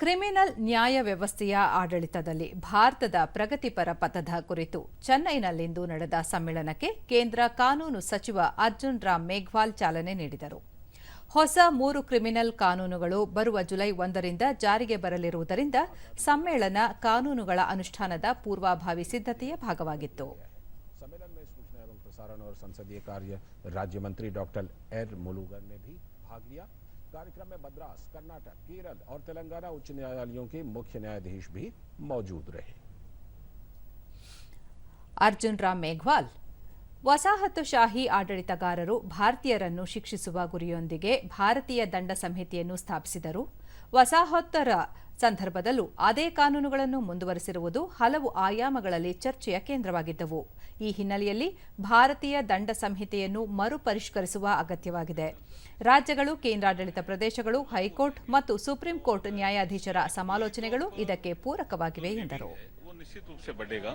Criminal ನ್ಯಾಯ ವ್ಯವಸ್ಥೆಯ ಆಡಳಿತದಲ್ಲಿ ಭಾರತದ ಪ್ರಗತಿಪರ ಪಥದ ಕುರಿತು ಚೆನ್ನೈನಲ್ಲಿಂದು ನಡೆದ ಸಮ್ಮೇಳನಕ್ಕೆ ಕೇಂದ್ರ ಕಾನೂನು ಸಚಿವ ಅರ್ಜುನ್ ರಾಮ್ ಮೇಘ್ವಾಲ್ ಚಾಲನೆ ನೀಡಿದರು ಹೊಸ ಮೂರು ಕ್ರಿಮಿನಲ್ ಕಾನೂನುಗಳು ಬರುವ ಜುಲೈ ಒಂದರಿಂದ ಜಾರಿಗೆ ಬರಲಿರುವುದರಿಂದ ಸಮ್ಮೇಳನ ಕಾನೂನುಗಳ ಅನುಷ್ಠಾನದ ಪೂರ್ವಭಾವಿ ಸಿದ್ಧತೆಯ ಭಾಗವಾಗಿತ್ತು सम्मेलन में सूचना एवं प्रसारण और संसदीय कार्य राज्य मंत्री डॉक्टर एर मुलुगन ने भी भाग लिया कार्यक्रम में मद्रास कर्नाटक केरल और तेलंगाना उच्च न्यायालयों के मुख्य न्यायाधीश भी मौजूद रहे ಅರ್ಜುನ್ ರಾಮ್ ಮೇಘ್ವಾಲ್ ವಸಾಹತುಶಾಹಿ ಆಡಳಿತಗಾರರು ಭಾರತೀಯರನ್ನು ಶಿಕ್ಷಿಸುವ ಗುರಿಯೊಂದಿಗೆ ಭಾರತೀಯ ದಂಡ ಸಂಹಿತೆಯನ್ನು ಸ್ಥಾಪಿಸಿದರು ವಸಾಹತರ ಸಂದರ್ಭದಲ್ಲೂ ಅದೇ ಕಾನೂನುಗಳನ್ನು ಮುಂದುವರೆಸಿರುವುದು ಹಲವು ಆಯಾಮಗಳಲ್ಲಿ ಚರ್ಚೆಯ ಕೇಂದ್ರವಾಗಿದ್ದವು ಈ ಹಿನ್ನೆಲೆಯಲ್ಲಿ ಭಾರತೀಯ ದಂಡ ಸಂಹಿತೆಯನ್ನು ಮರುಪರಿಷ್ಕರಿಸುವ ಅಗತ್ಯವಾಗಿದೆ ರಾಜ್ಯಗಳು ಕೇಂದ್ರಾಡಳಿತ ಪ್ರದೇಶಗಳು ಹೈಕೋರ್ಟ್ ಮತ್ತು ಸುಪ್ರೀಂ ಕೋರ್ಟ್ ನ್ಯಾಯಾಧೀಶರ ಸಮಾಲೋಚನೆಗಳು ಇದಕ್ಕೆ ಪೂರಕವಾಗಿವೆ ಎಂದರು वो निश्चित रूप से बढ़ेगा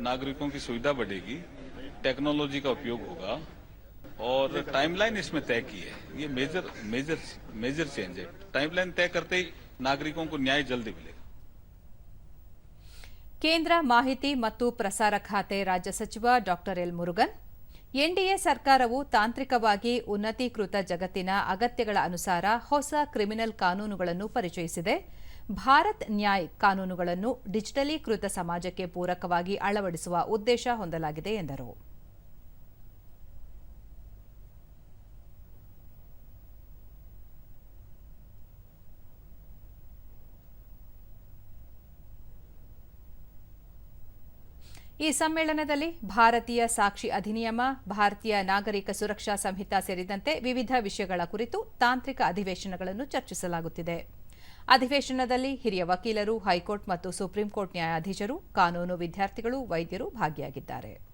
नागरिकों की सुविधा बढ़ेगी टेक्नोलॉजी का उपयोग होगा और टाइमलाइन इसमें तय की है ये मेजर मेजर मेजर चेंज है टाइमलाइन तय करते ही नागरिकों को न्याय जल्दी मिलेगा ಕೇಂದ್ರ ಮಾಹಿತಿ ಮತ್ತು ಪ್ರಸಾರ ಖಾತೆ ರಾಜ್ಯ ಸಚಿವ ಡಾ ಎಲ್ ಮುರುಗನ್ ಎನ್ಡಿಎ ಸರ್ಕಾರವು ತಾಂತ್ರಿಕವಾಗಿ ಉನ್ನತೀಕೃತ ಜಗತ್ತಿನ ಅಗತ್ಯಗಳ ಅನುಸಾರ ಹೊಸ ಕ್ರಿಮಿನಲ್ ಕಾನೂನುಗಳನ್ನು ಪರಿಚಯಿಸಿದೆ ಭಾರತ್ ನ್ಯಾಯ್ ಕಾನೂನುಗಳನ್ನು ಡಿಜಿಟಲೀಕೃತ ಸಮಾಜಕ್ಕೆ ಪೂರಕವಾಗಿ ಅಳವಡಿಸುವ ಉದ್ದೇಶ ಹೊಂದಲಾಗಿದೆ ಎಂದರು ಈ ಸಮ್ಮೇಳನದಲ್ಲಿ ಭಾರತೀಯ ಸಾಕ್ಷಿ ಅಧಿನಿಯಮ, ಭಾರತೀಯ ನಾಗರಿಕ ಸುರಕ್ಷಾ ಸಂಹಿತಾ ಸೇರಿದಂತೆ ವಿವಿಧ ವಿಷಯಗಳ ಕುರಿತು ತಾಂತ್ರಿಕ ಅಧಿವೇಶನಗಳನ್ನು ಚರ್ಚಿಸಲಾಗುತ್ತಿದೆ. ಅಧಿವೇಶನದಲ್ಲಿ ಹಿರಿಯ ವಕೀಲರು, ಹೈಕೋರ್ಟ್ ಮತ್ತು ಸುಪ್ರೀಂ ಕೋರ್ಟ್ ನ್ಯಾಯಾಧೀಶರು, ಕಾನೂನು ವಿದ್ಯಾರ್ಥಿಗಳು, ವೈದ್ಯರು ಭಾಗಿಯಾಗಿದ್ದಾರೆ.